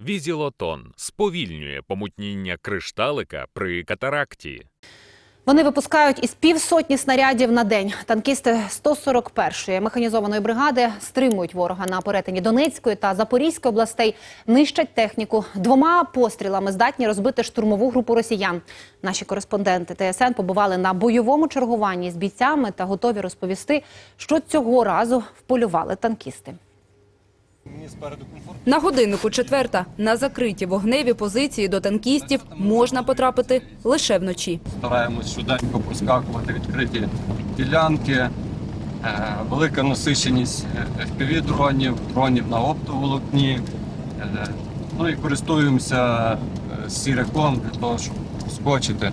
Візілотон сповільнює помутніння кришталика при катаракті. Вони випускають із півсотні снарядів на день. Танкісти 141-ї механізованої бригади стримують ворога на перетині Донецької та Запорізької областей, нищать техніку. Двома пострілами здатні розбити штурмову групу росіян. Наші кореспонденти ТСН побували на бойовому чергуванні з бійцями та готові розповісти, що цього разу вполювали танкісти. На годиннику четверта. На закриті вогневі позиції до танкістів можна потрапити лише вночі. стараємось швиденько проскакувати відкриті ділянки, Е, велика насиченість fpv дронів, дронів на оптоволокні. Е, Ну і користуємося е, сіряком для того, щоб скочити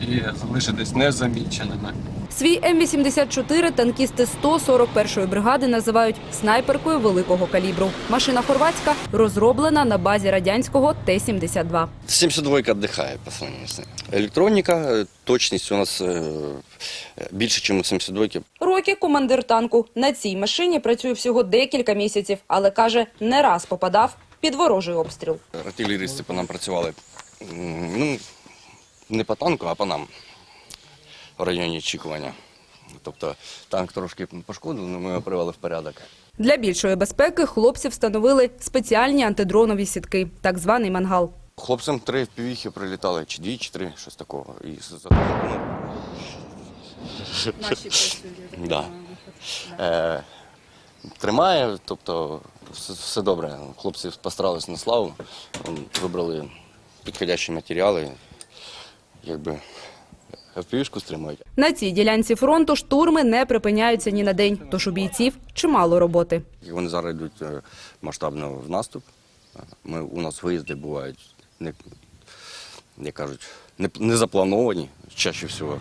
і залишитись незаміченими. Свій М-84 танкісти 141-ї бригади називають снайперкою великого калібру. Машина хорватська розроблена на базі радянського Т-72. 72 віддихає по сравнению з ним. Електроніка, е, точність у нас е, більше, ніж у 72 Рокі командир танку. На цій машині працює всього декілька місяців, але каже, не раз попадав під ворожий обстріл. Артилерісти по нам працювали ну, не по танку, а по нам в районі очікування. Тобто танк трошки пошкодили, але ми його привели в порядок. Для більшої безпеки хлопці встановили спеціальні антидронові сітки, так званий мангал. Хлопцям три впівіхи прилітали, чи дві, чи три, щось такого. І за- ну, Да. Е, тримає, тобто все, все добре. Хлопці постарались на славу, вибрали підходящі матеріали, якби впівішку стримують. На цій ділянці фронту штурми не припиняються ні на день, тож у бійців чимало роботи. Вони зараз йдуть е, масштабно в наступ. Е, Ми, у нас виїзди бувають, не, як кажуть, не, не заплановані чаще всього.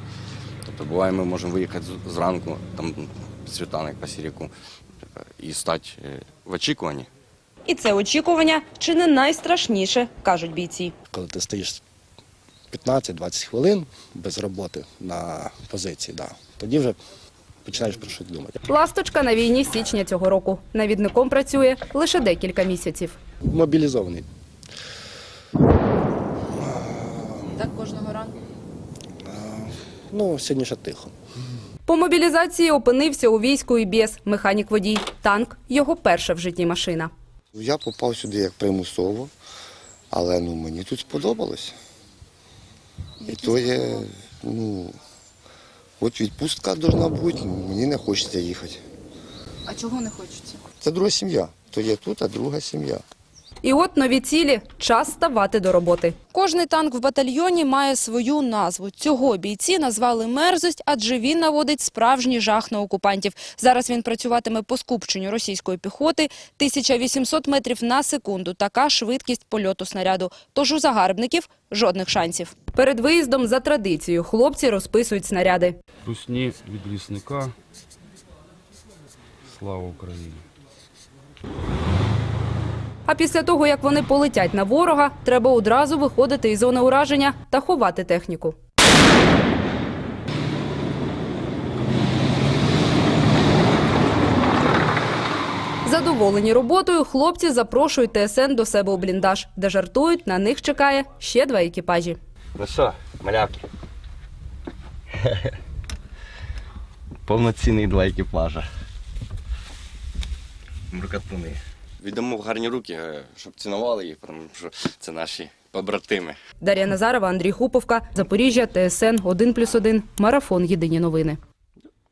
Тобто буває, ми можемо виїхати зранку, там світанок по сіряку, е, і стати в очікуванні. І це очікування чи не найстрашніше, кажуть бійці. коли ти стоїш 15-20 хвилин без роботи на позиції, да, тоді вже починаєш про щось думати. Ласточка на війні з січня цього року. Навідником працює лише декілька місяців. Мобілізований. Так кожного ранку. Ну, сьогодні ще тихо. По мобілізації опинився у війську і без механік водій. Танк його перша в житті машина. Я попав сюди як примусово, але ну, мені тут сподобалось. І то є, ну, от відпустка повинна бути, мені не хочеться їхати. А чого не хочеться? Це друга сім'я. То є тут, а друга сім'я. І от нові цілі – час ставати до роботи. Кожний танк в батальйоні має свою назву. Цього бійці назвали «Мерзость», адже він наводить справжній жах на окупантів. Зараз він працюватиме по скупченню російської піхоти. 1800 метрів на секунду – така швидкість польоту снаряду. Тож у загарбників жодних шансів. Перед виїздом за традицією хлопці розписують снаряди. Русні від лісника. Слава Україні! А після того, як вони полетять на ворога, треба одразу виходити із зони ураження та ховати техніку. Задоволені роботою, хлопці запрошують ТСН до себе у бліндаж, де жартують, на них чекає ще два екіпажі. Ну що, малявки? Повноцінний два екіпажа. Мрукатуни. Віддамо в гарні руки, е, щоб цінували їх, тому що це наші побратими. Дар'я Назарова, Андрій Хуповка, Запоріжжя, ТСН 1+,1, Марафон. Єдині новини.